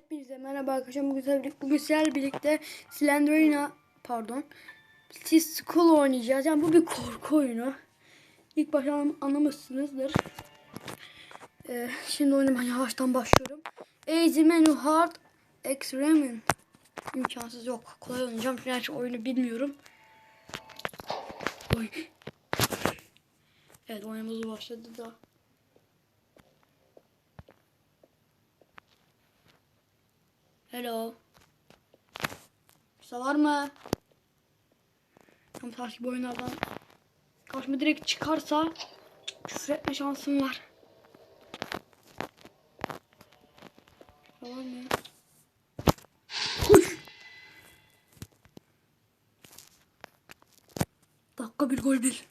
Hepinize merhaba arkadaşlar. Bugün sizlerle birlikte, bugün Slenderina pardon Siz School oynayacağız. Yani bu bir korku oyunu. İlk başta anlam- anlamışsınızdır. Ee, şimdi oynamaya yavaştan başlıyorum. Easy Menu Hard Extreme imkansız yok. Kolay oynayacağım. Çünkü hiç oyunu bilmiyorum. Oy. Evet oyunumuz başladı da. Hello. Kimse var mı? Ama takip oyunlardan karşıma direkt çıkarsa küfür etme şansım var. Var mı? Dakika bir gol bir.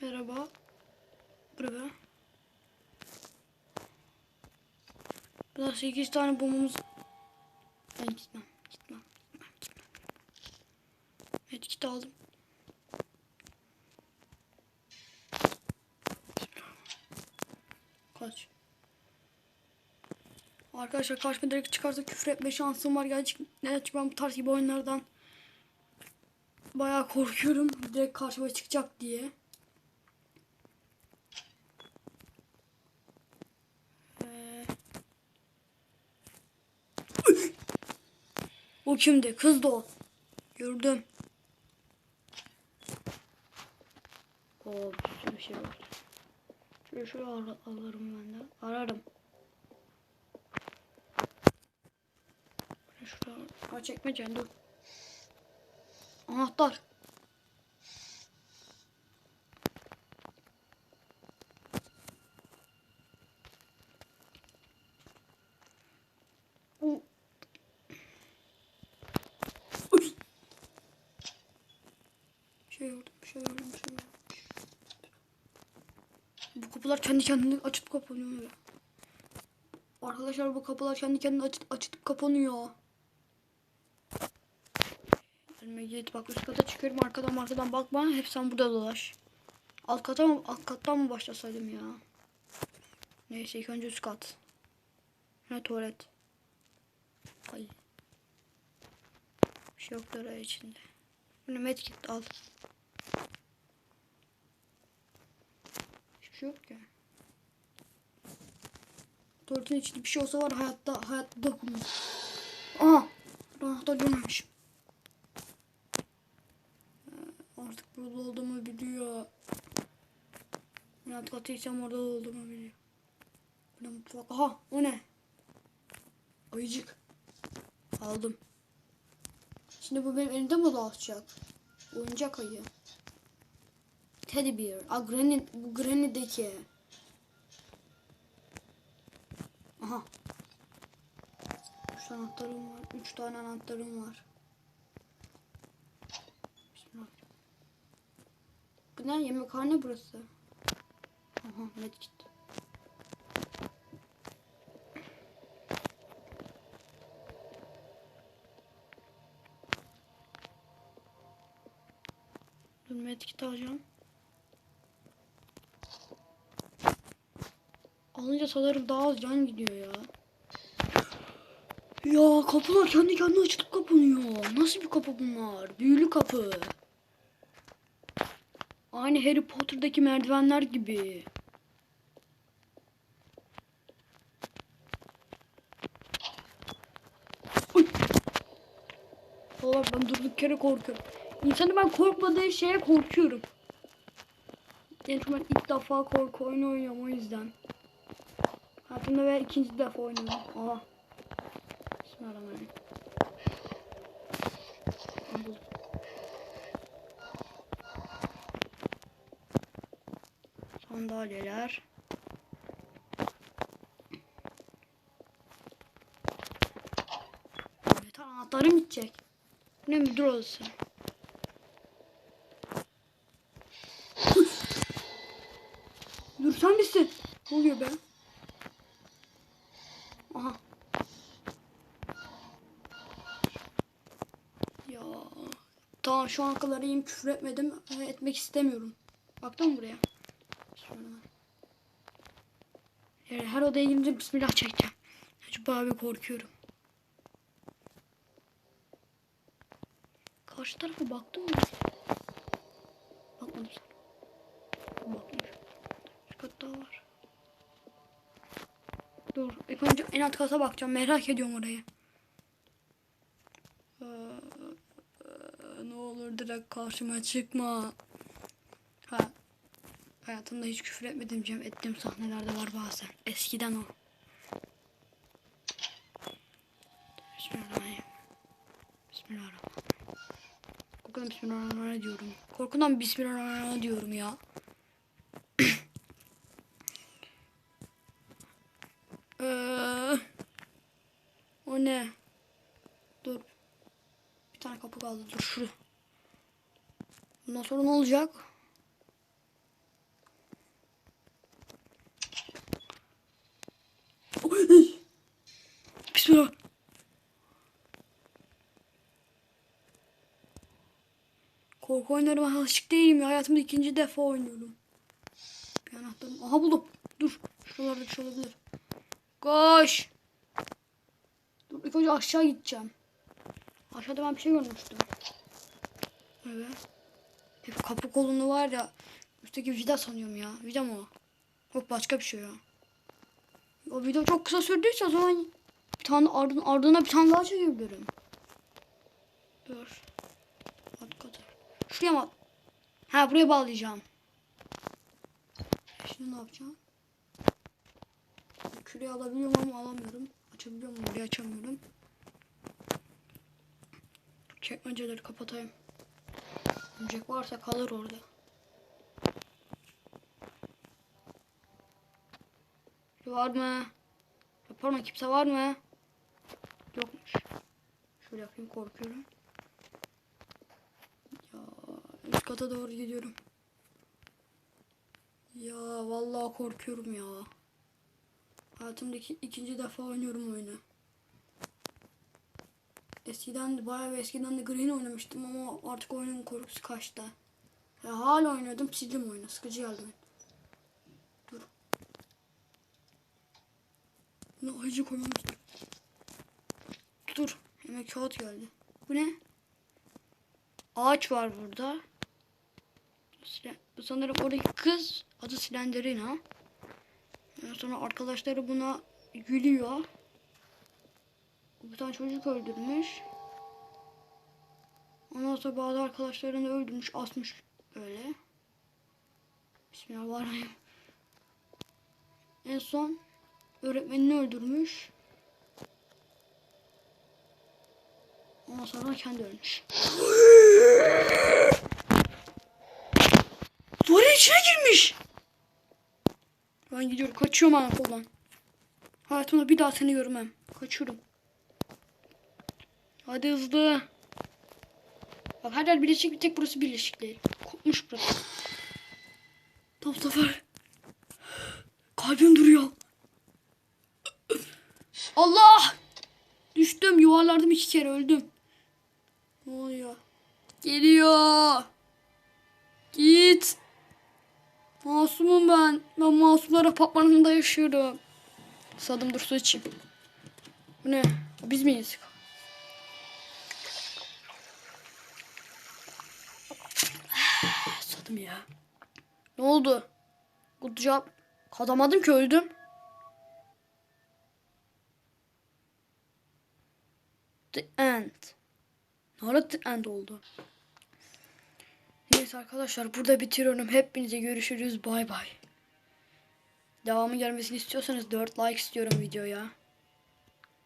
Merhaba. Burada 8 tane bombamız... Ben gitmem, gitmem, gitmem, gitmem. Evet kit aldım. Kaç. Arkadaşlar karşıma direkt çıkarsa küfür etme şansım var. Gerçekten çünkü ben bu tarz gibi oyunlardan bayağı korkuyorum. Direkt karşıma çıkacak diye. Ee, O kimdi? Kızdı o. Gördüm. Oo bir sürü şey var. Şöyle şöyle al alırım ben de. Ararım. Şöyle şuraya. Ha çekmeyeceğim dur. Anahtar. Bu Uy. Bir şey gördüm, bir şey gördüm, bir şey gördüm. Bu kapılar kendi kendine açıp kapanıyor. Arkadaşlar bu kapılar kendi kendine açıp, açıp kapanıyor. Elime git bak üst kata çıkıyorum arkadan arkadan bakma hep sen burada dolaş. Alt kata mı alt kattan mı başlasaydım ya? Neyse ilk önce üst kat. Ne tuvalet. Ay. Bir şey yoktur ha içinde. Bunu medkit al. Şey yok ya. Tuvaletin içinde bir şey olsa var hayatta hayatta dokunma. Aha! Anahtar görmemişim. Ee, Artık burada olduğumu biliyor. Ben alt katıysam orada olduğumu biliyor. Bu ne mutfak? Aha! O ne? Ayıcık. Aldım. Şimdi bu benim elimde mi dolaşacak? Oyuncak ayı. Teddy bear. Aa, Granny, bu Granny'deki. Aha. Üç anahtarım var. Üç tane anahtarım var. Bu ne? Yemekhane burası. Aha medkit. Dur medkit alacağım. Alınca sanırım daha az can gidiyor ya. Ya kapılar kendi kendine açılıp kapanıyor. Nasıl bir kapı bunlar? Büyülü kapı. Aynı Harry Potter'daki merdivenler gibi. Valla ben durduk yere korkuyorum. İnsanı ben korkmadığı şeye korkuyorum. Yani ben ilk defa korku oyunu oynuyorum o yüzden. Hayatımda ve ikinci defa oynuyorum. Aha. Bismillahirrahmanirrahim. Ben. Sandalyeler. Evet anahtarım gidecek. Ne müdür odası? Dur sen misin? Ne oluyor be? Aha. Ya. Tamam şu an kadar iyiyim küfür etmedim. Ee, Etmek istemiyorum. Baktın mı buraya? Yani her odaya girince bismillah çekeceğim. Çünkü abi korkuyorum. Karşı tarafa baktın mı? Bakmadım. Baktım. Bir kat daha var. Dur. İlk önce en alt kata bakacağım. Merak ediyorum orayı. Ee, e, ne olur direkt karşıma çıkma. Ha. Hayatımda hiç küfür etmedim Cem. Ettiğim sahnelerde var bazen. Eskiden o. Bismillahirrahmanirrahim. Bismillahirrahmanirrahim. Korkudan Bismillahirrahmanirrahim diyorum. Korkudan Bismillahirrahmanirrahim diyorum ya. Ee, o ne? Dur. Bir tane kapı kaldı. Dur şuraya. Bundan sonra ne olacak? Bismillah. Korku oyunlarıma alışık değilim ya. Hayatımda ikinci defa oynuyorum. Bir anahtarım. Aha buldum. Dur. Şuralarda bir şey olabilir. Koş. Dur ilk önce aşağı gideceğim. Aşağıda ben bir şey görmüştüm. Evet. Hep kapı kolunu var ya. Üstteki vida sanıyorum ya. Vida mı o? Yok başka bir şey ya. O video çok kısa sürdüyse o zaman bir tane ardına, ardına bir tane daha çekebilirim. Dur. At kadar. Şuraya mı? Ha buraya bağlayacağım. Şimdi ne yapacağım? Küreği alabiliyorum ama alamıyorum. Açabiliyorum ama burayı açamıyorum. Çekmeceleri kapatayım. Örümcek varsa kalır orada. Var mı? Yapar mı? Kimse var mı? Yokmuş. Şöyle yapayım korkuyorum. Ya üst kata doğru gidiyorum. Ya vallahi korkuyorum ya. Hayatımdaki ikinci defa oynuyorum oyunu. Eskiden de bayağı eskiden de Green oynamıştım ama artık oyunun korkusu kaçtı. Ya hala oynuyordum sildim oyunu. Sıkıcı geldi. Dur. Ne acı koymuştum. Dur. Hemen kağıt geldi. Bu ne? Ağaç var burada. Bu sanırım oradaki kız adı Slenderina. Ondan sonra arkadaşları buna gülüyor. Bir tane çocuk öldürmüş. Ondan sonra bazı arkadaşlarını öldürmüş, asmış böyle. Bismillahirrahmanirrahim. En son öğretmenini öldürmüş. Ondan sonra kendi ölmüş. Duvarın içine girmiş. Ben gidiyorum. Kaçıyorum ana koldan. Hayatımda bir daha seni görmem. Kaçıyorum. Hadi hızlı. Bak her yer birleşik bir tek burası birleşik değil. Kopmuş burası. Tam sefer. Kalbim duruyor. Allah! Düştüm yuvarlardım iki kere öldüm. Ne oluyor? Geliyor. Git. Masumum ben. Ben masumlar apartmanında yaşıyorum. Sadım dur su içeyim. Bu ne? Biz miyiz? Sadım ya. Ne oldu? Good job. Kazamadım ki öldüm. The end. Ne ara the end oldu? Neyse arkadaşlar burada bitiriyorum. Hepinize görüşürüz. Bay bay. Devamı gelmesini istiyorsanız 4 like istiyorum videoya.